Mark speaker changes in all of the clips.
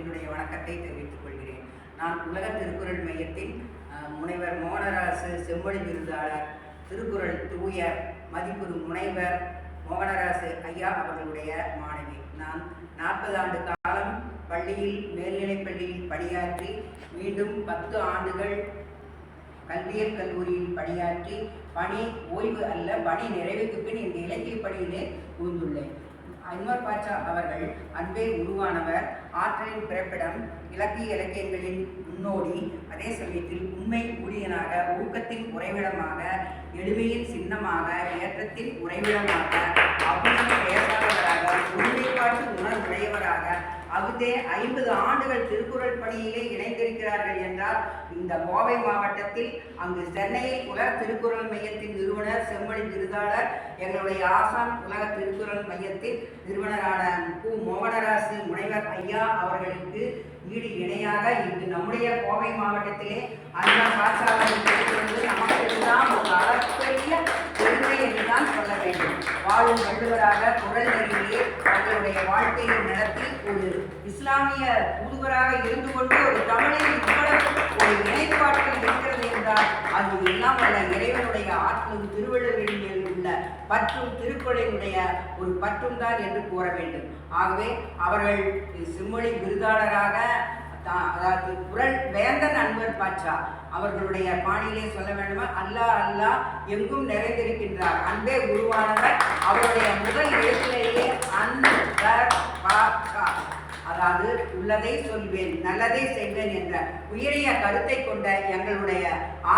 Speaker 1: என்னுடைய வணக்கத்தை தெரிவித்துக் கொள்கிறேன். நான் உலக திருக்குறள் மையத்தின் முனைவர் மோகனராசு செம்மொழி விருதாளர் திருக்குறள் தூயர் மதிப்புறு முனைவர் மோகனராசு ஐயா அவர்களுடைய மாணவி. நான் நாற்பது ஆண்டு காலம் பள்ளியில் மேல்நிலைப் பள்ளியில் பணியாற்றி மீண்டும் பத்து ஆண்டுகள் கல்வியல் கல்லூரியில் பணியாற்றி பணி ஓய்வு அல்ல பணி நிறைவுக்கு பின் இந்த இலக்கிய பணியிலே புகுந்துள்ளேன் அன்வர் பாட்சா அவர்கள் அன்பே உருவானவர். ஆற்றலின் பிறப்பிடம் இலக்கிய இலக்கியங்களின் முன்னோடி. அதே சமயத்தில் உண்மை ஊழியனாக ஊக்கத்தின் உறைவிடமாக எளிமையின் சின்னமாக ஏற்றத்தின் உறைவிடமாக அபுதம் பேசாதவராக ஒருமைப்பாட்டு உணர்வுடையவராக அகுதே ஐம்பது ஆண்டுகள் திருக்குறள் பணியிலே இணைந்திருக்கிறார்கள் என்றால் இந்த கோவை மாவட்டத்தில் அங்கு சென்னையில் உலக திருக்குறள் மையத்தின் நிறுவனர் செம்மொழி விருதாளர் எங்களுடைய ஆசான் உலக திருக்குறள் மையத்தின் நிறுவனரான கு. மோகனராசு முனைவர் ஐயா அவர்களுக்கு ஈடு இணையாக இன்று நம்முடைய கோவை மாவட்டத்திலே அண்ணா பாச்சாளர்கள் நமக்கு ஒரு அளப்பரிய பெருமை என்றுதான் சொல்ல வேண்டும். வாழும் வள்ளுவராக குரல் நெறியிலே தங்களுடைய வாழ்க்கையை நடத்தி ஒரு இஸ்லாமிய தூதுவராக இருந்து கொண்டு ஒரு தமிழில் இவ்வளவு ஒரு இணைப்பாட்டில் இருக்கிறது என்றால் அது எல்லாம் வல்ல இறைவனுடைய ஆற்றலும் திருவள்ளுவர் பற்றும் திருக்குறளினுடைய ஒரு பற்றும் தான் என்று கூற வேண்டும். ஆகவே அவர்கள் செம்மொழி விருதாளராக அதாவது குரல் வேந்தன் அன்பர் பாட்சா அவர்களுடைய பாணியிலே சொல்ல வேண்டுமா? அல்லாஹ் அல்லாஹ் எங்கும் நிறைந்திருக்கின்றார். அன்பே உருவானவர் அவருடைய முதல் எழுத்திலேயே அன்பர் பாட்சா. அதாவது உள்ளதை சொல்வேன் நல்லதை செய்வேன் என்ற உயரிய கருத்தை கொண்ட எங்களுடைய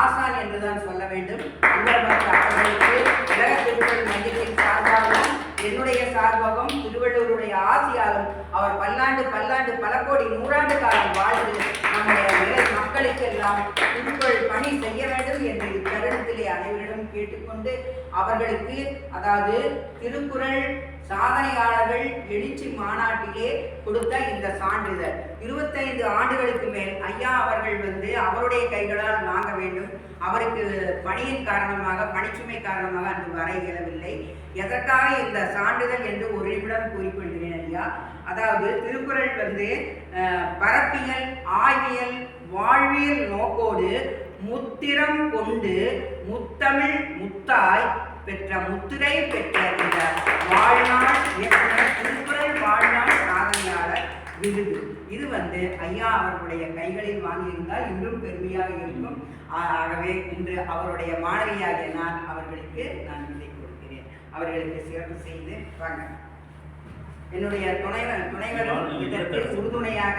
Speaker 1: ஆசான் என்றுதான் சொல்ல வேண்டும் அவர்களுக்கு உலக திருக்குறள் மையத்தின் சார்பாகவும் என்னுடைய சார்பாகவும் திருவள்ளுவருடைய ஆசியாலும் அவர் பல்லாண்டு பல்லாண்டு பல கோடி நூறாண்டு காலம் வாழ் மக்களுக்கெல்லாம் உங்கள் பணி செய்ய வேண்டும் என்று இத்தருணத்திலே அனைவரிடம் கேட்டுக்கொண்டு அவர்களுக்கு அதாவது திருக்குறள் சாதனையாளர்கள் எழுச்சி மாநாட்டிலே கொடுத்த இந்த சான்றிதழ். இருபத்தைந்து ஆண்டுகளுக்கு மேல் ஐயா அவர்கள் வந்து அவருடைய கைகளால் வாங்க வேண்டும். அவருக்கு பணியின் காரணமாக பணிச்சுமை காரணமாக அன்று வர இயலவில்லை. எதற்காக இந்த சான்றிதழ் என்று ஒரு நிமிடம் கூறிக்கொள்கிறேன் ஐயா. அதாவது திருக்குறள் வந்து பரப்பியல் ஆய்வியல் வாழ்வியல் நோக்கோடு முத்திரம் கொண்டு முத்தமிழ் முத்தாய் பெற்ற முத்திரை பெற்ற இந்த வாழ்நாள் இயக்குனர் திருக்குறள் வாழ்நாள் சாதனையாளர் விருது. இது வந்து ஐயா அவர்களுடைய கைகளில் வாங்கியிருந்தால் இன்னும் பெருமையாக இருக்கும். ஆகவே இன்று அவருடைய மாணவியாகிய நான் அவர்களுக்கு நான் விதை கொடுக்கிறேன். அவர்களுக்கு சிறப்பு செய்து வாங்க. என்னுடைய துணைவர் துணைவரும் இதற்கு உறுதுணையாக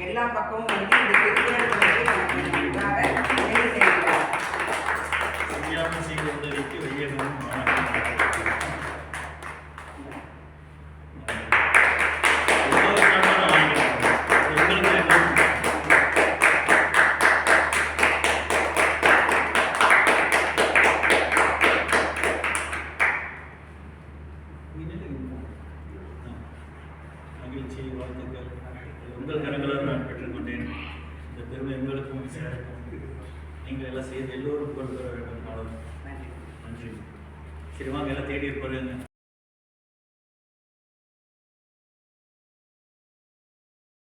Speaker 1: எல்லா பக்கமும் வந்து இந்த திருக்குறள்
Speaker 2: உங்கள் கரங்களால் நான் பெற்றுக்கொண்டேன். இந்த பெருமை உங்களுக்கும் சேரட்டும் நீங்கள் எல்லாம் செய்து எல்லோரும் வர வேண்டும். நாளும் நன்றி. சரி வாங்க எல்லாம் தேடி இருப்பாருங்க